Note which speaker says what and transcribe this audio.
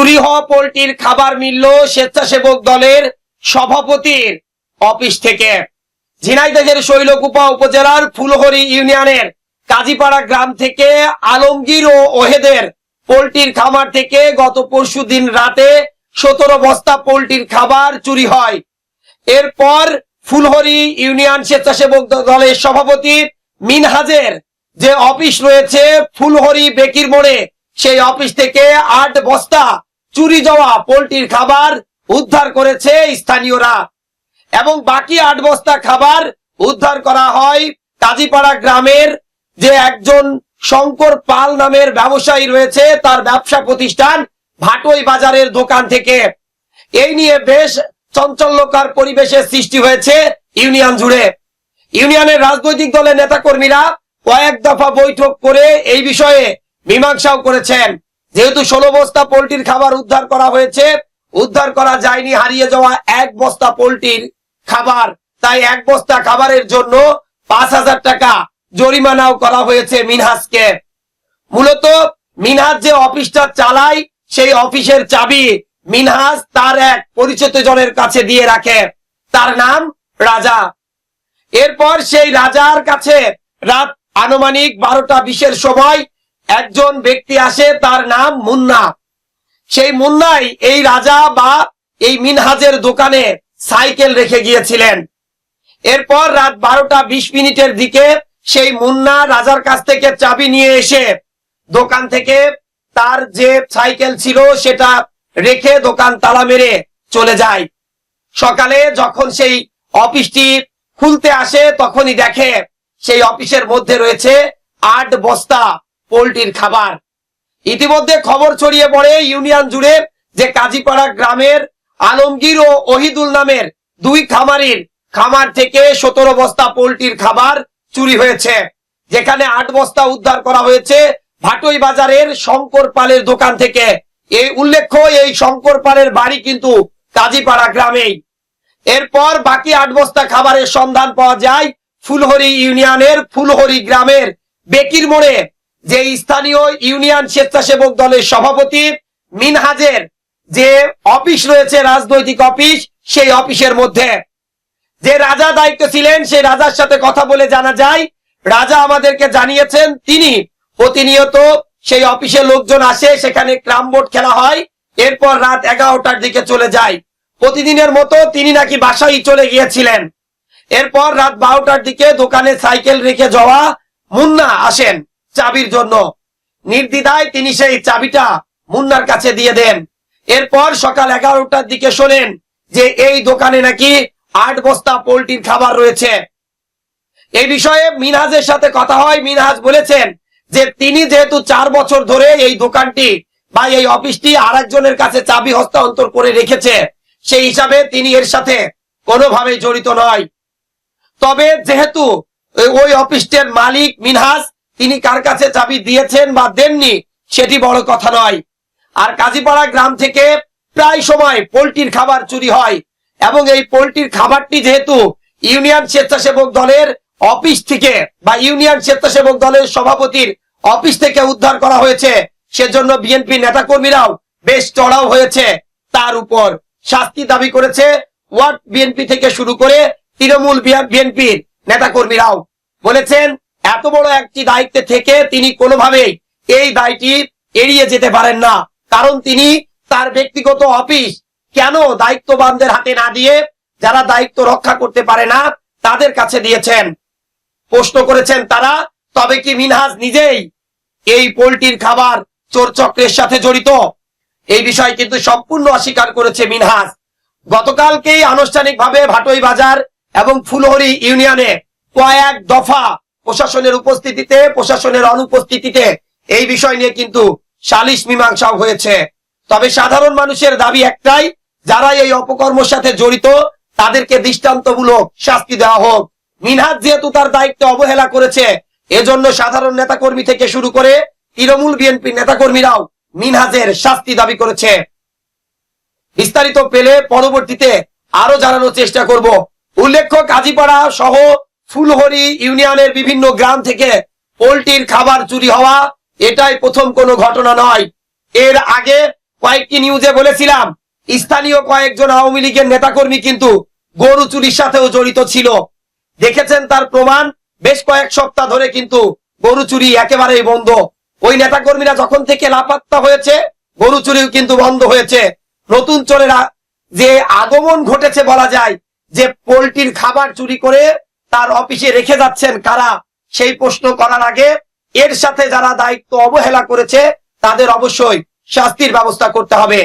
Speaker 1: চুরি হওয়া পোলট্রির খাবার মিলল স্বেচ্ছাসেবক দলের সভাপতির অফিস থেকে। ঝিনাইদহের শৈলকুপা উপজেলার ফুলহরি ইউনিয়নের কাজীপাড়া গ্রাম থেকে আলমগীর ও ওহেদের পোলট্রির খামার থেকে গত পরশু দিন রাতে সতেরো বস্তা পোলট্রির খাবার চুরি হয়। এরপর ফুলহরি ইউনিয়ন স্বেচ্ছাসেবক দলের সভাপতি মিনহাজের যে অফিস রয়েছে ফুলহরি বেকির মোড়ে, সেই অফিস থেকে আট বস্তা চুরি যাওয়া পোলট্রির খাবার উদ্ধার করেছে স্থানীয়রা এবং বাকি আট বস্তা খাবার উদ্ধার করা হয় কাজীপাড়া গ্রামের যে একজন শঙ্কর পাল নামের ব্যবসায়ী রয়েছে, তার ব্যবসা প্রতিষ্ঠান ভাটই বাজারের দোকান থেকে। এই নিয়ে বেশ চঞ্চল্যকার পরিবেশের সৃষ্টি হয়েছে ইউনিয়ন জুড়ে। ইউনিয়নের রাজনৈতিক দলের নেতাকর্মীরা কয়েক দফা বৈঠক করে এই বিষয়ে মীমাংসাও করেছেন। যেহেতু ষোলো বস্তা পোলট্রির খাবার উদ্ধার করা হয়েছে, উদ্ধার করা যায়নি, হারিয়ে যাওয়া এক বস্তা পোলট্রির খাবার। তাই এক বস্তা খাবারের জন্য পাঁচ হাজার টাকা জরিমানাও করা হয়েছে মিনহাজকে। মূলত মিনহাজ যে অফিসটা চালায়, সেই অফিসের চাবি মিনহাজ তার এক পরিচিত জনের কাছে দিয়ে রাখে। তার নাম রাজা। এরপর সেই রাজার কাছে রাত আনুমানিক বারোটা বিশের সময় একজন ব্যক্তি আসে, তার নাম মুন্না। সেই মুন্নাই এই রাজা বা এই মিনহাজের দোকানে সাইকেল রেখে গিয়েছিলেন। এরপর রাত বারোটা বিশ মিনিটের দিকে সেই মুন্না রাজার কাছ থেকে চাবি নিয়ে এসে দোকান থেকে তার যে সাইকেল ছিল সেটা রেখে দোকান তালা মেরে চলে যায়। সকালে যখন সেই অফিসটি খুলতে আসে, তখনই দেখে সেই অফিসের মধ্যে রয়েছে আট বস্তা পোলট্রির খাবার। ইতিমধ্যে খবর ছড়িয়ে পড়ে ইউনিয়ন জুড়ে যে কাজীপাড়া গ্রামের আলমগীর ও ওহিদুল নামের দুই খামারির খামার থেকে সতেরো বস্তা পোলট্রির খাবার চুরি হয়েছে। যেখানে আট বস্তা উদ্ধার করা হয়েছে ভাটই বাজারের শঙ্কর পালের দোকান থেকে। এই উল্লেখ্য, এই শঙ্কর পালের বাড়ি কিন্তু কাজীপাড়া গ্রামেই। এরপর বাকি আট বস্তা খাবারের সন্ধান পাওয়া যায় ফুলহরি ইউনিয়নের ফুলহরি গ্রামের বেকির মোড়ে। যে স্থানীয় ইউনিয়ন স্বেচ্ছাসেবক দলের সভাপতি মিনহাজের যে অফিস রয়েছে, রাজনৈতিক অফিস, সেই অফিসের মধ্যে। যে রাজা দায়িত্ব ছিলেন, সেই রাজার সাথে কথা বলে জানা যায়, রাজা আমাদেরকে জানিয়েছেন, তিনি প্রতিনিয়ত সেই অফিসে লোকজন আসে, সেখানে ক্রাম বোর্ড খেলা হয়, এরপর রাত এগারোটার দিকে চলে যায়। প্রতিদিনের মতো তিনি নাকি বাসায় চলে গিয়েছিলেন। এরপর রাত বারোটার দিকে দোকানে সাইকেল রেখে যাওয়া মুন্না আসেন। চাবির জন্য। নির্দ্বিধায় তিনি সেই চাবিটা মুন্নার কাছে দিয়ে দেন। এরপর সকাল এগারোটার দিকে শোনেন যে এই দোকানে নাকি আট বস্তা পোলট্রির খাবার রয়েছে। এই বিষয়ে মিনহাজের সাথে কথা হয়। মিনহাজ বলেছেন যে তিনি যেহেতু চার বছর ধরে এই দোকানটি বা এই অফিসটি আর একজনের কাছে চাবি হস্তান্তর করে রেখেছে, সেই হিসাবে তিনি এর সাথে কোনোভাবেই জড়িত নয়। তবে যেহেতু ওই অফিসটির মালিক মিনহাজ তিনি কার কাছে চাবি দিয়েছেন বা দেননি সেটি বড় কথা নয়। আর কাজীপাড়া গ্রাম থেকে প্রায় সময় পোলট্রির খাবার চুরি হয় এবং এই পোলট্রির খাবারটি যেহেতু ইউনিয়ন স্বেচ্ছাসেবক দলের অফিস থেকে বা ইউনিয়ন স্বেচ্ছাসেবক দলের সভাপতির অফিস থেকে উদ্ধার করা হয়েছে, সেজন্য বিএনপি নেতাকর্মীরাও বেশ চড়াও হয়েছে তার উপর। শাস্তি দাবি করেছে ওয়ার্ড বিএনপি থেকে শুরু করে তৃণমূল বিএনপির নেতাকর্মীরাও। বলেছেন এত বড় একটি দায়িত্বে থেকে তিনি কোনোভাবেই এই দায়টি এড়িয়ে যেতে পারেন না। কারণ তিনি তার ব্যক্তিগত অফিস কেন দায়িত্ববানদের হাতে না দিয়ে যারা দায়িত্ব রক্ষা করতে পারে না, তাদের কাছে দিয়েছেন। প্রশ্ন করেছেন তারা, তবে কি মিনহাজ নিজেই এই পোলট্রির খাবার চোর চক্রের সাথে জড়িত? এই বিষয় কিন্তু সম্পূর্ণ অস্বীকার করেছে মিনহাজ। গতকালকেই আনুষ্ঠানিকভাবে ভাটই বাজার এবং ফুলহরি ইউনিয়নে কয়েক দফা প্রশাসনের উপস্থিতিতে, প্রশাসনের অনুপস্থিতিতে এই বিষয় নিয়ে কিন্তু সালিশ মীমাংসাও হয়েছে। তবে সাধারণ মানুষের দাবি একটাই যারা এই অপকর্মের সাথে জড়িত, তাদেরকে দৃষ্টান্তমূলক শাস্তি দেওয়া হোক। মিনহাজ যেহেতু তার দায়িত্ব অবহেলা করেছে, এজন্য সাধারণ নেতাকর্মী থেকে শুরু করে তৃণমূল বিএনপি নেতাকর্মীরাও মিনহাজের শাস্তি দাবি করেছে। বিস্তারিত পেলে পরবর্তীতে আরও জানানোর চেষ্টা করব। উল্লেখ্য, কাজীপাড়া সহ ফুলহরি ইউনিয়নের বিভিন্ন গ্রাম থেকে পোলট্রির খাবার চুরি হওয়া, এটাই প্রথম কোনো ঘটনা নয়। এর আগে কয়েকটি নিউজে বলেছিলাম, স্থানীয় কয়েকজন আওয়ামী লীগের নেতাকর্মী কিন্তু গরু চুরির সাথেও জড়িত ছিল। দেখেছেন তার প্রমাণ, বেশ কয়েক সপ্তাহ ধরে কিন্তু গরু চুরি একেবারেই বন্ধ। ওই নেতাকর্মীরা যখন থেকে লাপাত্তা হয়েছে, গরু চুরিও কিন্তু বন্ধ হয়েছে। নতুন চোরেরা, যে আগমন ঘটেছে বলা যায়, যে পোলট্রির খাবার চুরি করে তার অফিসে রেখে যাচ্ছেন কারা? সেই প্রশ্ন করার আগে এর সাথে যারা দায়িত্ব অবহেলা করেছে, তাদের অবশ্যই শাস্তির ব্যবস্থা করতে হবে।